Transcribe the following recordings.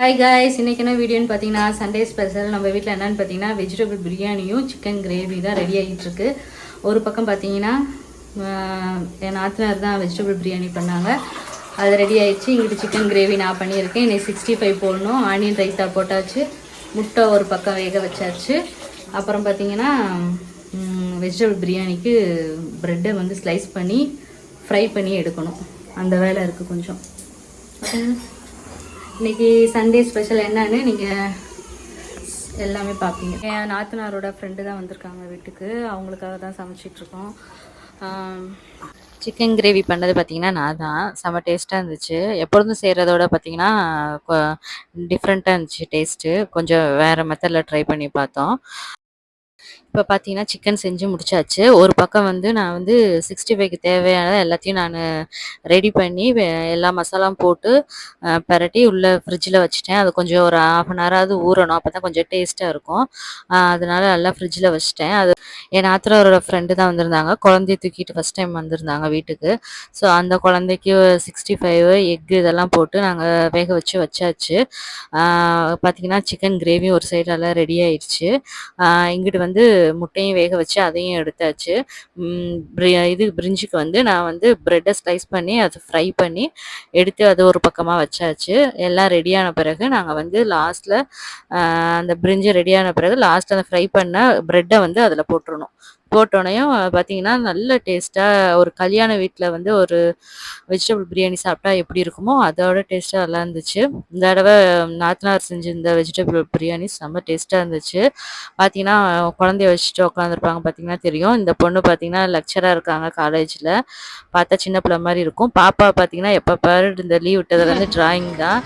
Hi guys இன்றைக்கி என்ன வீடியோன்னு பார்த்தீங்கன்னா சண்டே ஸ்பெஷல் நம்ம வீட்டில் என்னென்னு பார்த்தீங்கன்னா வெஜிடபிள் பிரியாணியும் சிக்கன் கிரேவி தான் ரெடி ஆகிட்டுருக்கு ஒரு பக்கம் பார்த்தீங்கன்னா என் நாத்தனார் தான் வெஜிடபிள் பிரியாணி பண்ணாங்க. அது ரெடி ஆகிடுச்சு இங்கிட்டு சிக்கன் கிரேவி நான் பண்ணியிருக்கேன். இன்னைக்கு சிக்ஸ்டி ஃபைவ் போடணும். ஆனியன் ரைத்தா போட்டாச்சு. முட்டை ஒரு பக்கம் வேக வச்சாச்சு. அப்புறம் பார்த்தீங்கன்னா வெஜிடபிள் பிரியாணிக்கு ப்ரெட்டை வந்து ஸ்லைஸ் பண்ணி ஃப்ரை பண்ணி எடுக்கணும். அந்த வேலை இருக்குது கொஞ்சம். இன்னைக்கு சண்டே ஸ்பெஷல் என்னன்னு நீங்கள் எல்லாமே பார்ப்பீங்க என் நாத்தனாரோட ஃப்ரெண்டு தான் வந்திருக்காங்க வீட்டுக்கு. அவங்களுக்காக தான் சமைச்சிட்டு இருக்கோம் சிக்கன் கிரேவி பண்ணது பார்த்தீங்கன்னா நான் தான். செம்ம டேஸ்ட்டாக இருந்துச்சு. எப்பொழுதும் செய்கிறதோட பார்த்தீங்கன்னா டிஃப்ரெண்ட்டாக இருந்துச்சு டேஸ்ட்டு கொஞ்சம் வேறு மெத்தடில் ட்ரை பண்ணி பார்த்தோம். இப்போ பார்த்தீங்கன்னா சிக்கன் செஞ்சு முடிச்சாச்சு. ஒரு பக்கம் வந்து நான் வந்து சிக்ஸ்டி ஃபைவ்க்கு தேவையான எல்லாத்தையும் நான் ரெடி பண்ணி எல்லா மசாலாவும் போட்டு பரட்டி பிரட்டி உள்ள ஃப்ரிட்ஜில் வச்சுட்டேன். அது கொஞ்சம் ஒரு ஆஃப் அன் ஹவராவது ஊறணும். அப்போ தான் கொஞ்சம் டேஸ்ட்டாக இருக்கும். அதனால நல்லா ஃப்ரிட்ஜில் வச்சுட்டேன். அது என் ஆத்திரோட ஃப்ரெண்டு தான் வந்திருந்தாங்க. குழந்தைய தூக்கிட்டு ஃபஸ்ட் டைம் வந்திருந்தாங்க வீட்டுக்கு. ஸோ அந்த குழந்தைக்கு சிக்ஸ்டி ஃபைவ் எக்கு இதெல்லாம் போட்டு நாங்கள் வேக வச்சு வச்சாச்சு. பார்த்தீங்கன்னா சிக்கன் கிரேவி ஒரு சைடு எல்லாம் ரெடி ஆயிடுச்சு. இங்கிட்டு வந்து வந்து முட்டையும் வேக வச்சு அதையும் எடுத்தாச்சு. இது பிரிஞ்சுக்கு வந்து நான் வந்து ப்ரெட்டை ஸ்லைஸ் பண்ணி அதை ஃப்ரை பண்ணி எடுத்து அது ஒரு பக்கமாக வச்சாச்சு. எல்லாம் ரெடியான பிறகு நாங்கள் வந்து லாஸ்ட்டில் அந்த பிரிஞ்சு ரெடியான பிறகு லாஸ்ட்டில் அந்த ஃப்ரை பண்ண ப்ரெட்டை வந்து அதில் போட்டுருணும் போட்டோடனையும் பார்த்தீங்கன்னா நல்ல டேஸ்ட்டாக ஒரு கல்யாண வீட்டில் வந்து ஒரு வெஜிடபிள் பிரியாணி சாப்பிட்டா எப்படி இருக்குமோ அதோட டேஸ்ட்டாக நல்லா இருந்துச்சு. இந்த தடவை நாத்தனார் செஞ்சிருந்த வெஜிடபிள் பிரியாணி செம்ம டேஸ்ட்டாக இருந்துச்சு. பார்த்தீங்கன்னா குழந்தைய வச்சுட்டு உட்காந்துருப்பாங்க பார்த்தீங்கன்னா தெரியும். இந்த பொண்ணு பார்த்தீங்கன்னா லெக்சராக இருக்காங்க காலேஜில் பார்த்தா சின்ன பிள்ளை மாதிரி இருக்கும். பாப்பா பார்த்தீங்கன்னா எப்போ பாரு இந்த லீவ் விட்டதுலேருந்து ட்ராயிங் தான்.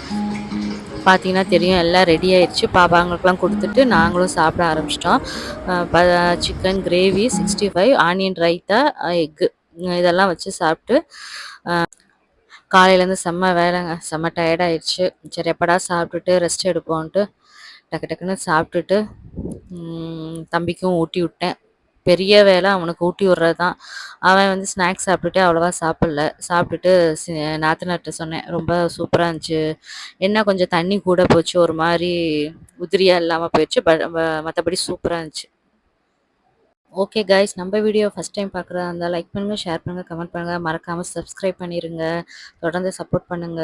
பார்த்தீங்கன்னா தெரியும். எல்லாம் ரெடி ஆயிடுச்சு. பாப்பாங்களுக்குலாம் கொடுத்துட்டு நாங்களும் சாப்பிட ஆரம்பிச்சிட்டோம். Chicken gravy sixty five onion raita egg இதெல்லாம் வச்சு சாப்பிட்டு காலையிலேருந்து செம்ம வேலைங்க. செம்ம டயர்டாயிடுச்சு சரி எப்படா சாப்பிட்டுட்டு ரெஸ்ட் எடுப்போன்ட்டு டக்கு டக்குன்னு சாப்பிட்டுட்டு தம்பிக்கும் ஊட்டி விட்டேன். பெரிய வேலை அவனுக்கு ஊட்டி விட்றது தான் அவன் வந்து ஸ்நாக்ஸ் சாப்பிட்டுட்டு அவ்வளோவா சாப்பிடல. சாப்பிட்டுட்டு சி- நாத்தனார்ட்ட சொன்னேன். ரொம்ப சூப்பராக இருந்துச்சு. என்ன கொஞ்சம் தண்ணி கூட போச்சு. ஒரு மாதிரி உதிரியாக இல்லாமல் போயிடுச்சு. பட் மற்றபடி சூப்பராக இருந்துச்சு. ஓகே கைஸ் நம்ம வீடியோ ஃபஸ்ட் டைம் பார்க்குறதா இருந்தால் லைக் பண்ணுங்கள் ஷேர் பண்ணுங்கள் கமெண்ட் பண்ணுங்கள் மறக்காமல் சப்ஸ்கிரைப் பண்ணிடுங்க தொடர்ந்து சப்போர்ட் பண்ணுங்கள்